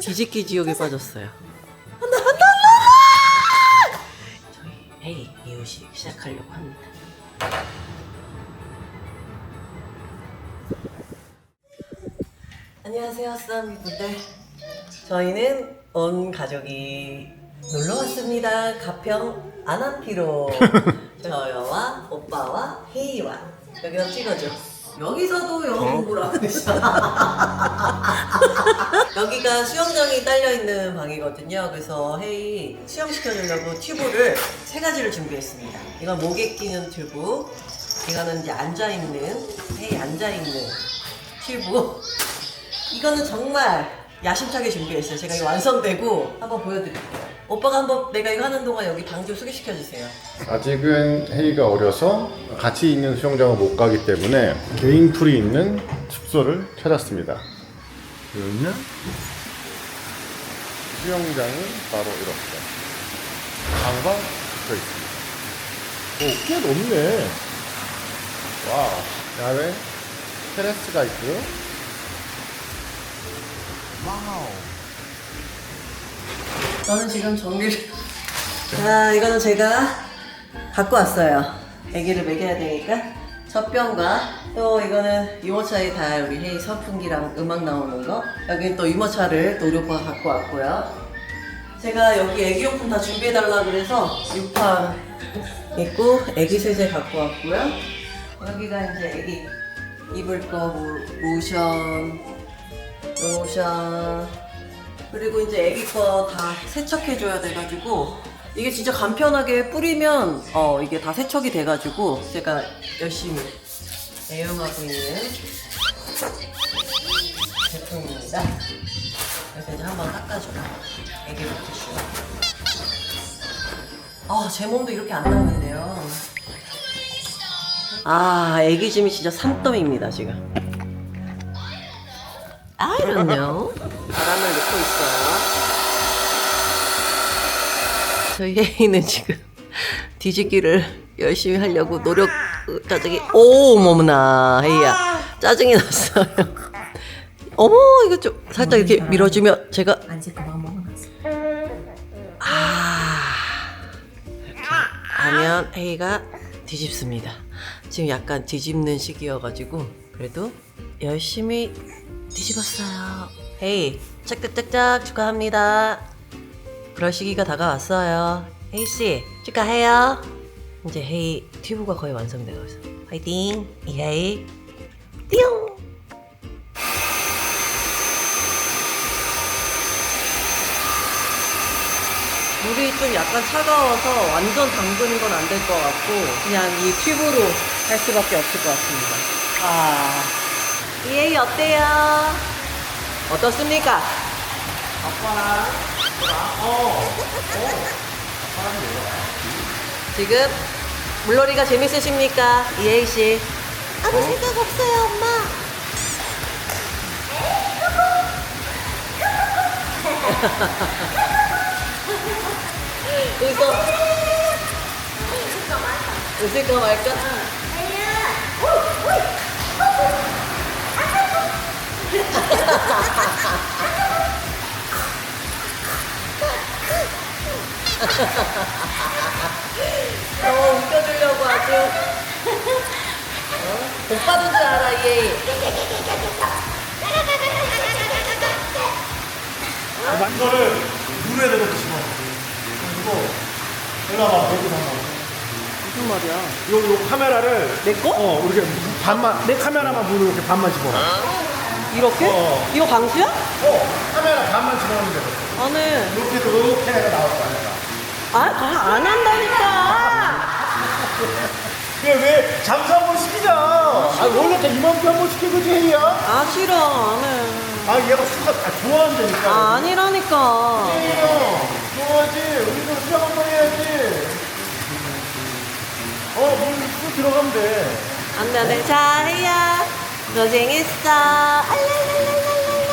뒤집기 지옥에 빠졌어요. 저희 회의 이유식 시작하려고 합니다. 안녕하세요, 쓰나미분들. 저희는 온 가족이 놀러 왔습니다. 가평 아난피로. 저와 오빠와 혜이와 여기서 찍어줘. 여기서도 영어 공부를 하고 있어. 여기가 수영장이 딸려 있는 방이거든요. 그래서 혜이 수영 시켜주려고 튜브를 세 가지를 준비했습니다. 이건 목에 끼는 튜브, 이거는 이제 앉아 있는 혜이 앉아 있는 튜브. 이거는 정말 야심차게 준비했어요. 제가 이거 완성되고 한번 보여드릴게요. 오빠가 한번 내가 이거 하는 동안 여기 방 좀 소개시켜 주세요. 아직은 혜이가 어려서 같이 있는 수영장을 못 가기 때문에 개인 풀이 있는 숙소를 찾았습니다. 여기는 수영장이 바로 이렇게 방방 붙어 있습니다. 오, 꽤 높네. 와, 야외 테라스가 있고요. 와우. 저는 지금 전기를 자 이거는 제가 갖고 왔어요. 아기를 먹여야 되니까. 젖병과 또 이거는 유모차에 다 우리 헤이 선풍기랑 음악 나오는 거. 여기는 또 유모차를 또 우리 갖고 왔고요. 제가 여기 애기용품 다 준비해달라 그래서 육판 있고 애기 세제 갖고 왔고요. 여기가 이제 애기 입을 거 뭐, 로션 로션 그리고 이제 애기 거 다 세척해줘야 돼가지고 이게 진짜 간편하게 뿌리면 어 이게 다 세척이 돼가지고 제가 열심히 애용하고 있는 제품입니다. 그래서 이제 한번 닦아줘요. 애기 물티슈. 아제 몸도 이렇게 안 닦는데요. 아 애기 짐이 진짜 산더미입니다 지금. Know. 바람을 넣고 있어요. 저희 혜이는 지금 뒤집기를 열심히 하려고 노력 어, 짜증이 오 어머나 혜이야 짜증이 났어요. 어머 이거 좀 살짝 이렇게 밀어주면 제가. 아 이렇게 하면 혜이가 뒤집습니다. 지금 약간 뒤집는 시기여가지고 그래도 열심히 뒤집었어요. 헤이 짝짝짝짝 축하합니다. 그럴 시기가 다가왔어요. 헤이 씨 축하해요. 이제 헤이 튜브가 거의 완성되고 있어. 화이팅 이헤이 띠용. 물이 좀 약간 차가워서 완전 담그는 건 안 될 것 같고 그냥 이 튜브로 할 수밖에 없을 것 같습니다. 아, 이에이 어때요? 어떻습니까? 아빠랑 어, 지금 물놀이가 재밌으십니까? 이에이 씨? 아무 생각 없어요, 엄마. 웃어. 웃을까 말까? 어, 웃겨주려고 아주. 어? 복 받은 줄 알아, 얘. 이거를 물에 대고 집어. 그리고 일로 와봐, 여기 한번. 무슨 말이야? 요, 요 카메라를 내 거? 어 이렇게 반만 내 카메라만 물을 이렇게 반만 집어넣어. 이렇게? 어. 이거 방수야? 어 카메라 반만 집어넣으면 돼. 나는. 이렇게 이렇게 해가 나올 거 아니야. 아, 아, 안 한다니까! 그래 왜 잠수 한번 시키자. 아 원래 다 이만큼 한번 시키고 제이야. 아, 싫어, 안 해. 아 얘가 수가 다 좋아한다니까. 아, 아니라니까. 제이야 좋아하지. 우리도 수영 한번 해야지. 어물 쑥 들어가면 돼. 안 돼, 안 돼. 자, 혜야. 고생했어. 알랄랄랄랄랄라.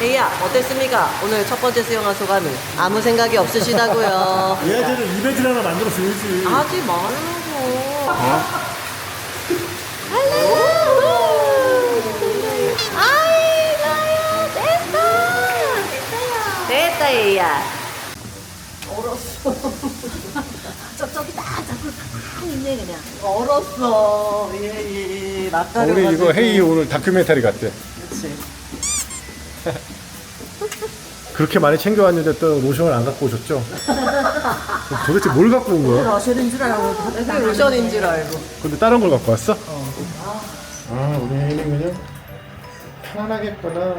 혜야, 어땠습니까? 오늘 첫 번째 수영한 소감이. 아무 생각이 없으시다고요. 얘한테는 이벤트를 하나 만들었어야지. 하지 말라고. 어? 아이고야, 됐어. 됐어요. 됐다 자꾸 탁 있네 그냥 얼었어. 예예. 낯가려. 우리 이거 헤이 오늘 다큐멘터리 같대. 그렇지. 그렇게 많이 챙겨왔는데 또 로션을 안 갖고 오셨죠? 도대체 뭘 갖고 온 거야? 러셀인 줄 알고 그게 로션인 줄 알고. 근데 다른 걸 갖고 왔어? 아, 우리 혜인이 그냥 편안하겠구나.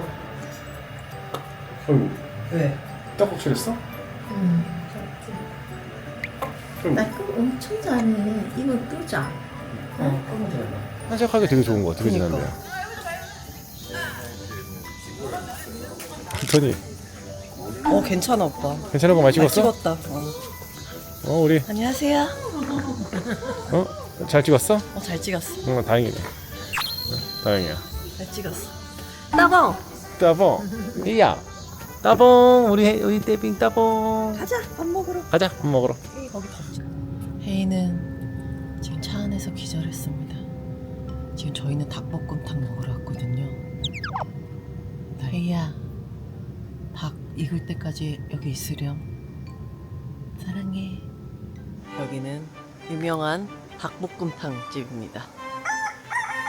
어이구, 왜? 떡국질 했어? 나 그거 엄청 잘해 이거 뜨자 한적하게 되게 좋은 거 같아, 그지. 않나요? 토니, 어 괜찮아 오빠. 괜찮은 거 많이 잘 찍었어? 찍었다. 어. 어, 우리, 안녕하세요. 어? 잘 찍었어? 어 잘 찍었어. 어, 다행이네. 어, 다행이야. 잘 찍었어. 따봉. 따봉, 이야. 따봉, 우리, 우리 떼빙 따봉. 가자 밥 먹으러. 가자, 밥 먹으러. 거기 덥 죠. 혜인은 지금 차 안에서 기절했습니다. 지금 저희는 닭볶음탕 먹으러 왔거든요. 나 혜이야, 닭 익을 때까지 여기 있으렴. 사랑해. 여기는 유명한 닭볶음탕 집입니다.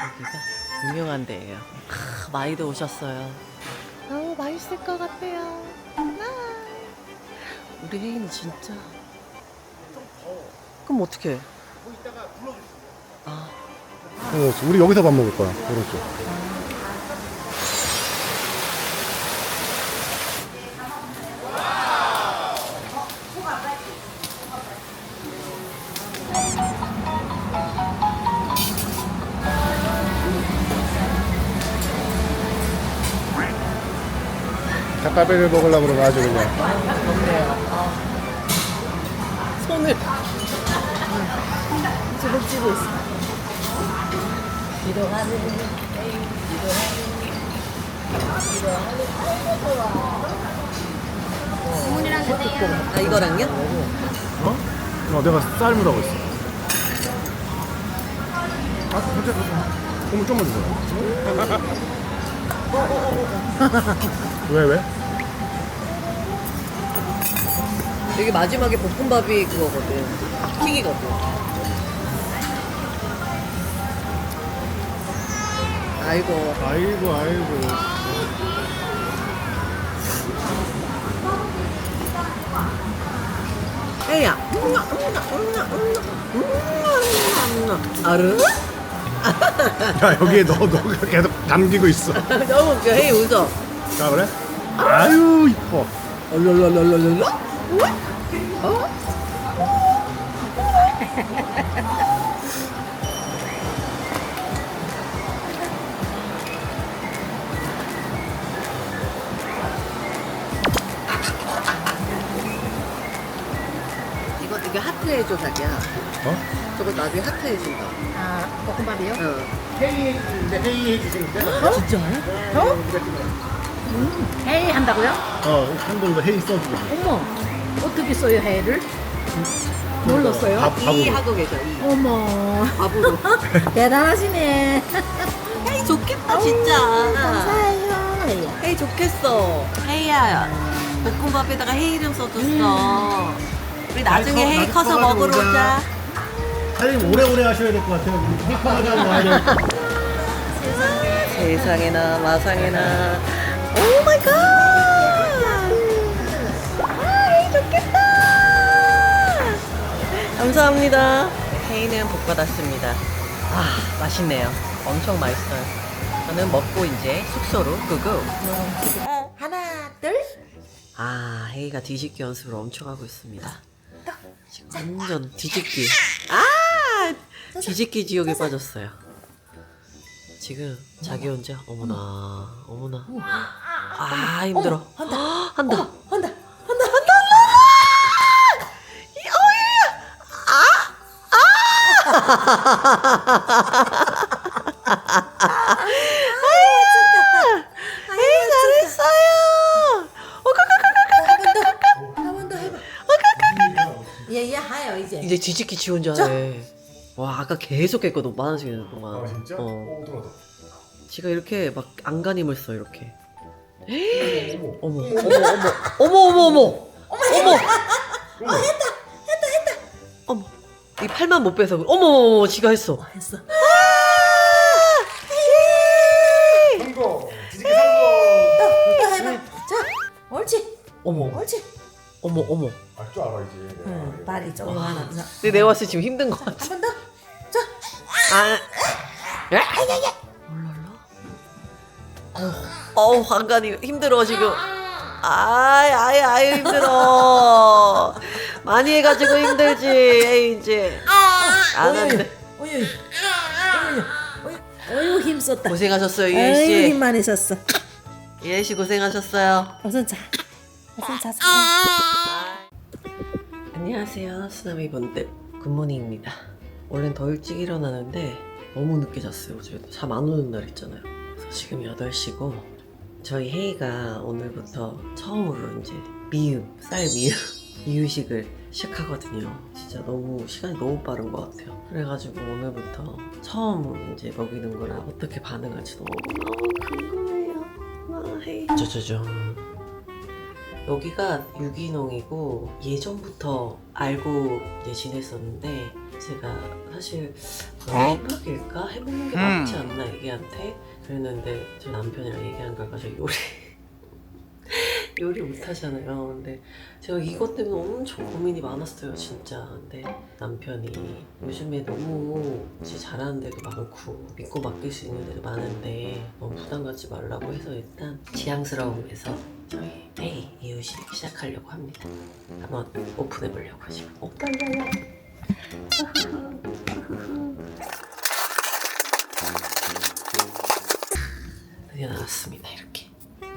여기가 유명한 데예요. 크, 많이들 오셨어요. 아우 맛있을 것 같아요. 아. 우리 혜인이 진짜 그럼 어떻게? 아, 어, 우리 여기서 밥 먹을 거야, 오른쪽. 닭갈비를 먹으려고 그러면 아주 그냥 손을 주먹쥐고 있어 아 이거랑요? 어? 어, 내가 쌀무라고 했어. 아, 진짜 그럼 좀만 주세요. 왜 왜? 여기 마지막에 볶음밥이 그거거든. 튀기거든. 아이고, 아이고 아이고. 음나, 음나, 음나, 음나, 음나. 아르? 야 여기에 너 너가 계속 담기고 있어. 너무 웃겨. 혜이 웃어. 자 그래? 아유 이뻐. 랄랄랄랄랄라? 어? 이거 이게 하트 해줘 자기야. 어? 저거 나중에 하트 해준다. 아 볶음밥이요? 응. 회의 해주시는데 회의 해주시는데. 진짜요? 회의 한다고요? 어 한번더 회의 써주고. 어머 어떻게 써요 회를? 뭘로 써요? 밥 이 밥으로. 하고 계셔. 이 어머 밥으로. 대단하시네 헤이 좋겠다 진짜. 감사해요. 헤이 좋겠어. 헤이야 볶음밥에다가 헤이 이름 써줬어. 우리 나중에 커- 헤이 나중에 커서 커가지고 먹으러 오자. 오자. 사장님 오래오래 하셔야 될 것 같아요. 와야 될 세상에나 마상에나. 오 마이 갓. 아 헤이 좋겠다. 감사합니다. 헤이는 복 받았습니다. 아 맛있네요. 엄청 맛있어요. 저는 먹고 이제 숙소로 끄고. 하나 둘 아, 헤이가 뒤집기 연습을 엄청 하고 있습니다. 지금 완전 뒤집기. 아! 뒤집기 지옥에 빠졌어요. 지금 자기 혼자 어머나 어머나 아 힘들어 한다 한다 한다 한다 한다 이제 이제 뒤집기 지 혼자 해. 와 아까 계속 했거든 많은 시간 동안. 아 진짜? 어. 오. 지가 이렇게 막 안간힘을 써 이렇게. 어머, 어머, 어머, 어머, 어머, 어머, 어머, 어머, 이 팔만 못 빼서 그래. 어머, 어머, 어머, 지가 했어. 했어. 성공. 뒤집기 성공. 또 해봐. 자, 옳지. 어머, 옳지. 어머, 어머. 알줄 알아 이제. 응, 발이 조금 하나. 자, 근데 내가 봤을 때 지금 힘든 것 같아. 한 번 더. 자, 아, 어우, 간간이 힘들어, 지금. 아이, 아이, 아이, 힘들어. 많이 해가지고 힘들지, 에이, 이제. 안 한대. 어유 힘썼다. 고생하셨어요, 아유 유혜씨. 힘 많이 썼어. 유혜씨 고생하셨어요. 어서 자. 어서 자자. 안녕하세요, 쓰나미 번들 굿모닝입니다. 원래는 더 일찍 일어나는데 너무 늦게 잤어요. 어제 잠 안 오는 날 있잖아요. 그래서 지금 8시고 저희 혜이가 오늘부터 처음으로 이제 미음, 쌀 미음 이유식을 시작하거든요. 진짜 너무 시간이 너무 빠른 것 같아요. 그래가지고 오늘부터 처음 이제 먹이는 거라 어떻게 반응할지 너무 너무 궁금해요. 아, 혜이. 짜자잔. 여기가 유기농이고 예전부터 알고 이제 지냈었는데 제가 사실 생각일까 해보는 게 낫지 않나 애기한테 그랬는데 저 남편이랑 얘기한 결과 저 요리 요리 못 하잖아요. 근데 제가 이것 때문에 엄청 고민이 많았어요 진짜. 근데 남편이 요즘에 너무 진짜 잘하는 데도 많고 믿고 맡길 수 있는 데도 많은데 너무 부담 갖지 말라고 해서 일단 지향스러움에서 저희 데이 이유식 시작하려고 합니다. 한번 오픈해 보려고 지금 어 떨려요 드디어 나왔습니다 이렇게. 어,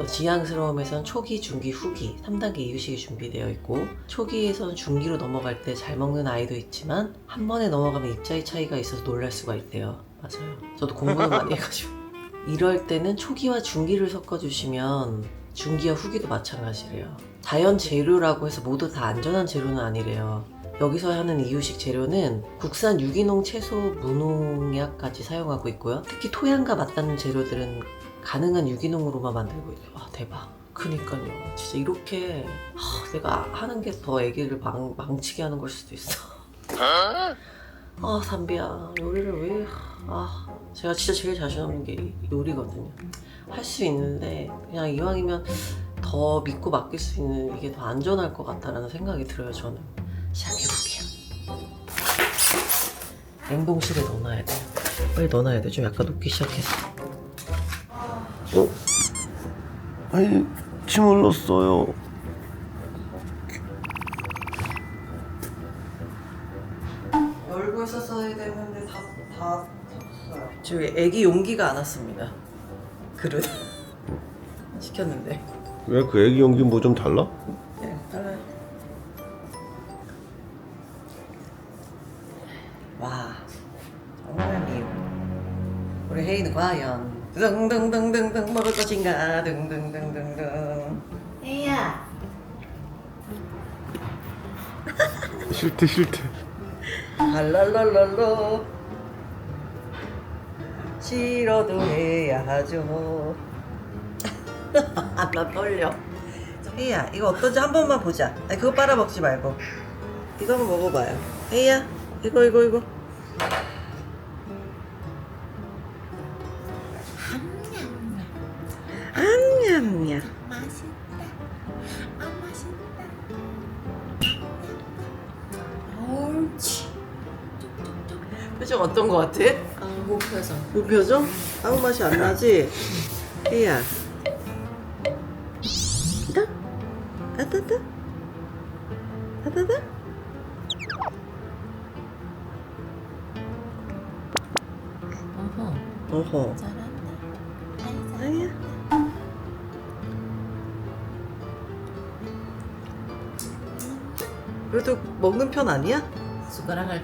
지향스러움에선 초기, 중기, 후기 3단계 이유식이 준비되어 있고 초기에선 중기로 넘어갈 때 잘 먹는 아이도 있지만 한 번에 넘어가면 입자의 차이가 있어서 놀랄 수가 있대요. 맞아요. 저도 공부를 많이 해가지고. 이럴 때는 초기와 중기를 섞어주시면 중기와 후기도 마찬가지래요. 자연 재료라고 해서 모두 다 안전한 재료는 아니래요. 여기서 하는 이유식 재료는 국산 유기농 채소 무농약까지 사용하고 있고요. 특히 토양과 맞닿는 재료들은 가능한 유기농으로만 만들고 있어요. 와 대박. 그니까요. 진짜 이렇게 하, 내가 하는 게 더 애기를 망, 망치게 하는 걸 수도 있어. 아 담비야 요리를 왜? 아 제가 진짜 제일 자신 없는 게 요리거든요. 할 수 있는데 그냥 이왕이면 더 믿고 맡길 수 있는 이게 더 안전할 것 같다라는 생각이 들어요 저는. 시작해볼게요. 냉동실에 넣어놔야 돼요. 빨리 넣어놔야 돼. 좀 약간 녹기 시작했어. 어? 아니, 침 흘렀어요. 열고 있었어야 되는데 다, 다 탔어요. 지금 애기 용기가 안 왔습니다. 그릇. 시켰는데. 왜 그 애기 연기 뭐 좀 달라? 등등등등등 먹을 것인가? 등등등등등. 혜야. 싫대 싫대. 할랄랄랄로 싫어도 해야 하죠. 아, 나 떨려. 혜야, 이거 어떤지 한 번만 보자. 아니, 그거 빨아먹지 말고. 이거 한번 먹어봐요. 혜야, 이거, 이거, 이거. 암냠냠. 옳지. 표정 어떤 거 같아? 목표정. 그 표정? 아무 맛이 안 나지? 혜야. 따? 따따따? 따따따? 어허. 어허. 그래도 먹는 편 아니야? 숟가락을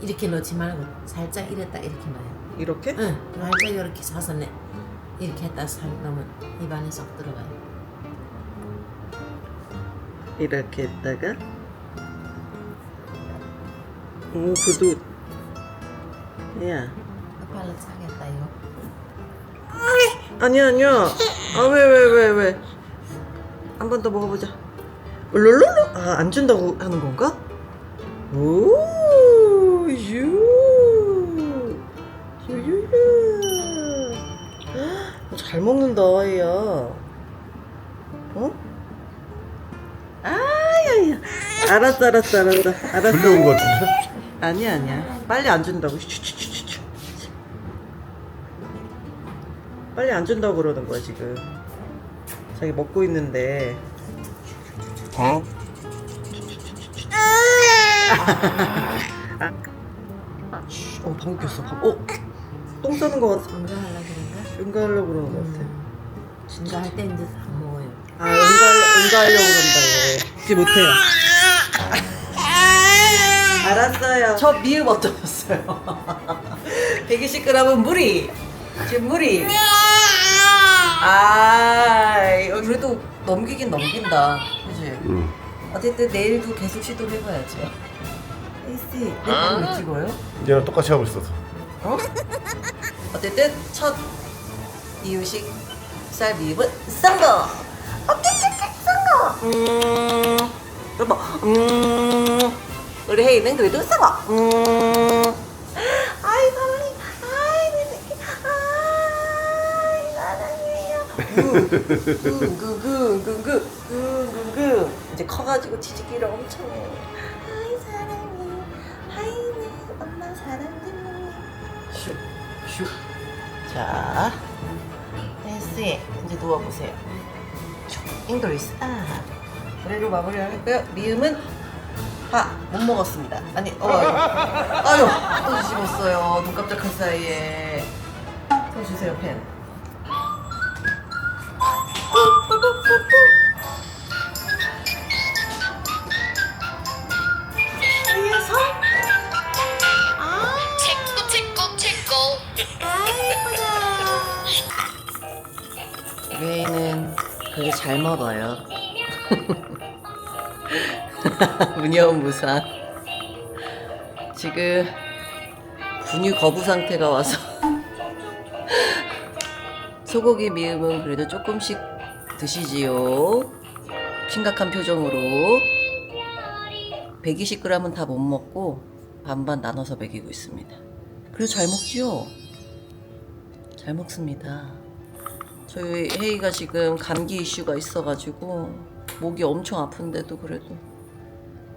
이렇게 넣지 말고 살짝 이랬다 이렇게 넣어요. 이렇게? 응. 살짝 이렇게 사서 내 이렇게 했다 살 넣으면 입안에 쏙 들어가요. 이렇게 했다가 오 그래도 야 아빠를 사겠다 이거. 아니야 아니야 아 왜 왜 왜 왜 한 번 더 먹어보자 롤롤로 아안 준다고 하는 건가? 오 유 유유유 잘 먹는다 얘야. 어? 아 야 야. 알았어 알았어 알았어. 알았어. 불려온 것 같은데? 아니야 아니야. 빨리 안 준다고. 슈슈슈슈. 빨리 안 준다고 그러는 거야 지금. 자기 먹고 있는데 어? 어 방귀 꼈어 방... 어? 똥 싸는 거 같아 응가하려고 그런가? 응가하려고 그러는 거 같아 응가할 때 이제 안 먹어요. 아 응가, 응가하려고 그런다 얘 이제 못해요 알았어요 저 미음 어떠셨어요? 120g은 무리 지금 무리 아 그래도 넘기긴 넘긴다 응. 어쨌든 내일도 계속 시도해봐야죠 에이씨 내 방금 왜 찍어요? 얘랑 똑같이 하고 있어서. 어? 어쨌든 첫 이유식 쌀 미음은 썬거 오케이 썬거 음 여보 음 우리 혜이는 그래도 썬거 음 아이 사랑해 아이 내 새끼 아이 사랑해요 굿굿굿굿굿굿굿 이제 커가지고 뒤지기를 엄청 해. 아이 사랑해. 아이는 엄마 사랑해. 슉 슉. 자 댄스에 이제 누워보세요. 슉 잉글리스 아 노래로 마무리하겠고요? 미음은 파못 먹었습니다. 아니 어 아유. 또 뒤집었어요. 눈 깜짝할 사이에. 손 주세요 펜 그게 잘 먹어요. 무념무상. 지금 분유 거부 상태가 와서 소고기 미음은 그래도 조금씩 드시지요. 심각한 표정으로 120g은 다 못 먹고 반반 나눠서 먹이고 있습니다. 그래도 잘 먹지요? 잘 먹습니다. 저희 혜이가 지금 감기 이슈가 있어가지고 목이 엄청 아픈데도 그래도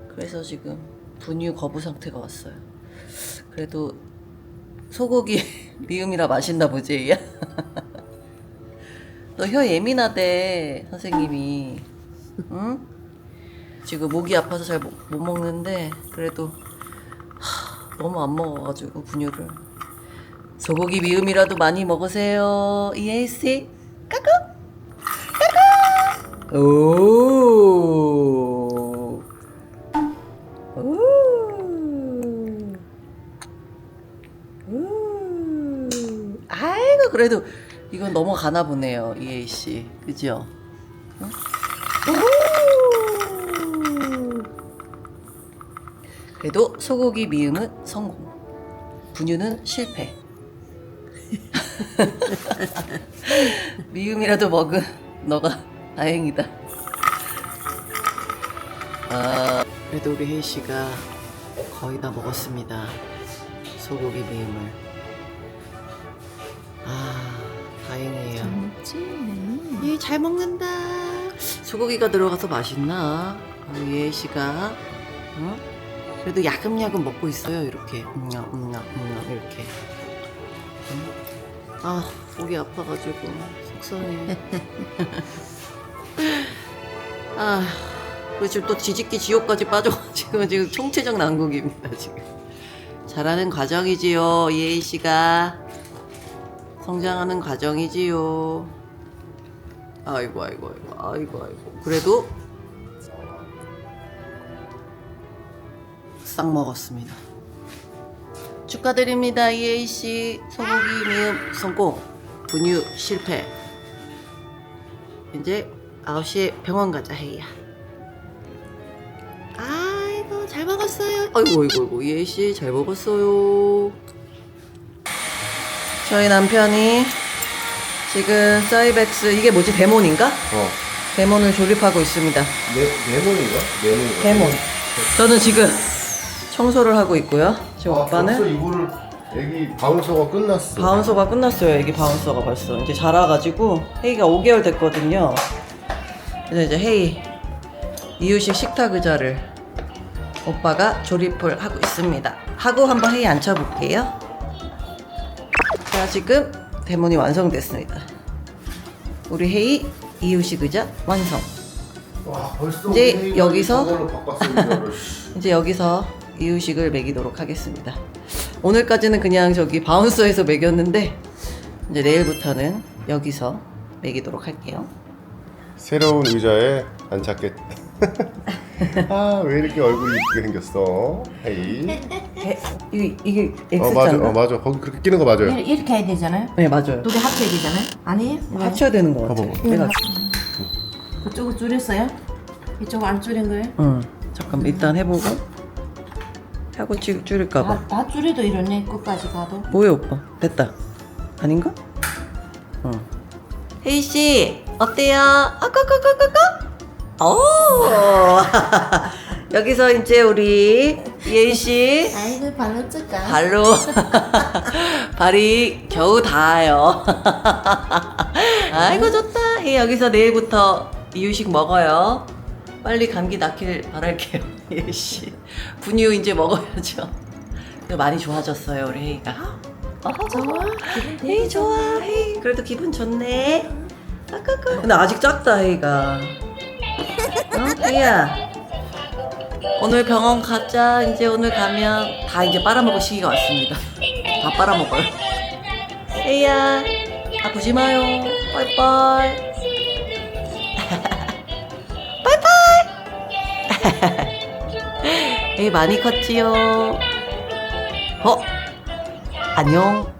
그래서 지금 분유 거부 상태가 왔어요. 그래도 소고기 미음이라 맛있나 보지. 너혀 예민하대 선생님이. 응? 지금 목이 아파서 잘 못 먹는데 그래도 하, 너무 안 먹어가지고 분유를. 소고기 미음이라도 많이 먹으세요. 이해씨? 까꿍! 까꿍! 오! 오! 오! 아이고, 그래도 이건 넘어가나 보네요. 이해씨. 그죠? 응? 오! 그래도 소고기 미음은 성공. 분유는 실패. 미음이라도 먹은 너가 다행이다. 아, 그래도 우리 혜희 씨가 거의 다 먹었습니다. 소고기 미음을. 아, 다행이에요. 먹지? 네. 예, 잘 먹는다. 소고기가 들어가서 맛있나? 우리 혜희 씨가. 응? 그래도 야금야금 먹고 있어요. 이렇게. 음냐, 음냐, 음냐, 이렇게. 아, 목이 아파가지고 속상해. 아, 그리고 지금 또 뒤집기 지옥까지 빠져가지고 지금 총체적 난국입니다, 지금. 잘하는 과정이지요, 이혜희 씨가. 성장하는 과정이지요. 아이고, 아이고, 아이고, 아이고, 아이고. 그래도 싹 먹었습니다. 축하드립니다, 씨. 소고기 미음 성공. 분유 실패. 이제 9시에 병원 가자, 혜희야. 아이고, 잘 먹었어요. 아이고, 아이고, 아이고, 씨, 잘 먹었어요. 저희 남편이 지금 사이벡스 이게 뭐지 데몬인가? 어. 데몬을 조립하고 있습니다. 네, 네모인가? 네모인가? 데몬. 저는 지금 청소를 하고 있고요. 저 아, 오빠는 벌써 이거를 애기 바운서가 끝났어. 바운서가 끝났어요. 애기 바운서가 벌써 이제 자라가지고 헤이가 5개월 됐거든요. 그래서 이제 헤이 이유식 식탁 의자를 오빠가 조립을 하고 있습니다. 하고 한번 헤이 앉혀볼게요. 자 지금 데몬이 완성됐습니다. 우리 헤이 이유식 의자 완성. 와, 벌써 이제 우리 여기서- 저걸로 바꿨어, 이거를. 이제 여기서 이유식을 먹이도록 하겠습니다. 오늘까지는 그냥 저기 바운서에서 먹였는데 이제 내일부터는 여기서 먹이도록 할게요. 새로운 의자에 안착했. 아, 왜 이렇게 얼굴이 이쁘게 생겼어? 헤이. 에, 이게 이게 어, 맞아. X자인가? 어, 맞아. 거기 그렇게 끼는 거 맞아요. 이렇게, 이렇게 해야 되잖아요. 네 맞아요. 두 개 합쳐야 되잖아요. 아니에요? 합쳐야 되는 것 같아. 봐봐. 내가 그쪽은 줄였어요? 이쪽은 안 줄인 거예요? 응 잠깐 만 일단 해보고 하고 줄- 줄일까봐. 다, 다 줄여도 이러네 끝까지 가도. 뭐야 오빠? 됐다. 아닌가? 응. 혜희 씨 어때요? 아까까까까까? 오 여기서 이제 우리 예희 씨 아이고 발로 찔까? 발로 발이 겨우 닿아요. 아이고 좋다. 혜희 여기서 내일부터 이유식 먹어요. 빨리 감기 낫길 바랄게요, 예희 씨. 분유 이제 먹어야죠. 많이 좋아졌어요, 우리 혜희가. 어, 좋아? 기분 되게 혜희 좋아, 혜희. 그래도 기분 좋네. 아까까. 근데 아직 작다, 혜희가. 어, 혜희야. 오늘 병원 가자. 이제 오늘 가면 다 이제 빨아먹을 시기가 왔습니다. 다 빨아먹어요. 혜희야, 아프지 마요. 빠이빠이. 많이 컸지요. 어? 안녕.